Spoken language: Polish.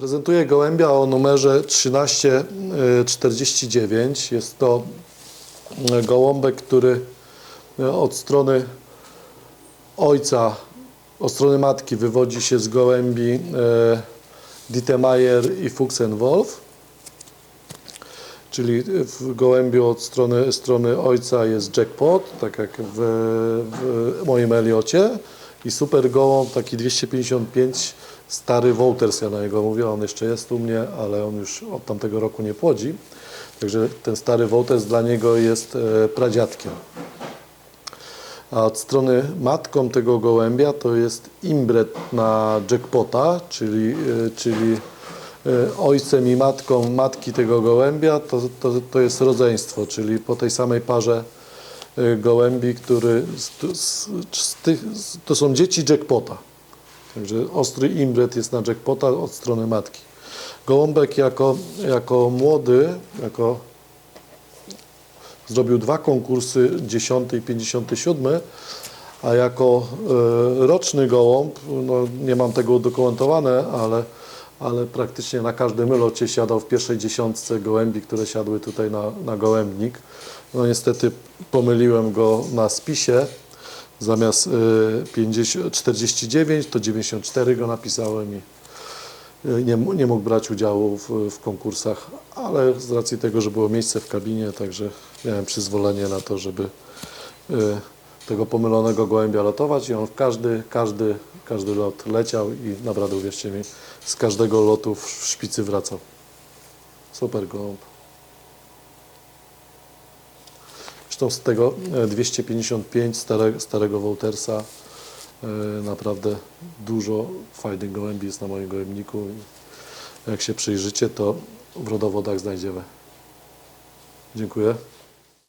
Prezentuję gołębia o numerze 1349. Jest to e, gołąbek, który e, od strony ojca, od strony matki wywodzi się z gołębi e, Dittemeyer i Fuchsenwolf. Czyli w gołębiu od strony, strony ojca jest jackpot, tak jak w, w moim Eliocie. I super gołąb, taki 255, stary Wouters, ja na niego mówię, on jeszcze jest u mnie, ale on już od tamtego roku nie płodzi. Także ten stary Wouters dla niego jest e, pradziadkiem. A od strony matką tego gołębia to jest imbret na jackpota, czyli, e, czyli e, ojcem i matką matki tego gołębia to, to, to jest rodzeństwo, czyli po tej samej parze gołębi, który z, z, z tych, to są dzieci jackpota. Także ostry imbret jest na jackpota od strony matki. Gołąbek jako, jako młody, jako zrobił dwa konkursy, 10 i 57, a jako e, roczny gołąb, no nie mam tego udokumentowane, ale, ale praktycznie na każdym locie siadał w pierwszej dziesiątce gołębi, które siadły tutaj na, na gołębnik. No niestety pomyliłem go na spisie. Zamiast e, 50, 49 to 94 go napisałem i e, nie, nie mógł brać udziału w, w konkursach, ale z racji tego, że było miejsce w kabinie, także miałem przyzwolenie na to, żeby e, tego pomylonego gołębia lotować i on w każdy, każdy, każdy lot leciał i naprawdę uwierzcie mi, z każdego lotu w szpicy wracał. Super gołąb. Zresztą z tego e, 255 stare, starego Woltersa e, naprawdę dużo fajnych gołębi jest na moim gołębniku. Jak się przyjrzycie, to w rodowodach znajdziemy. Dziękuję.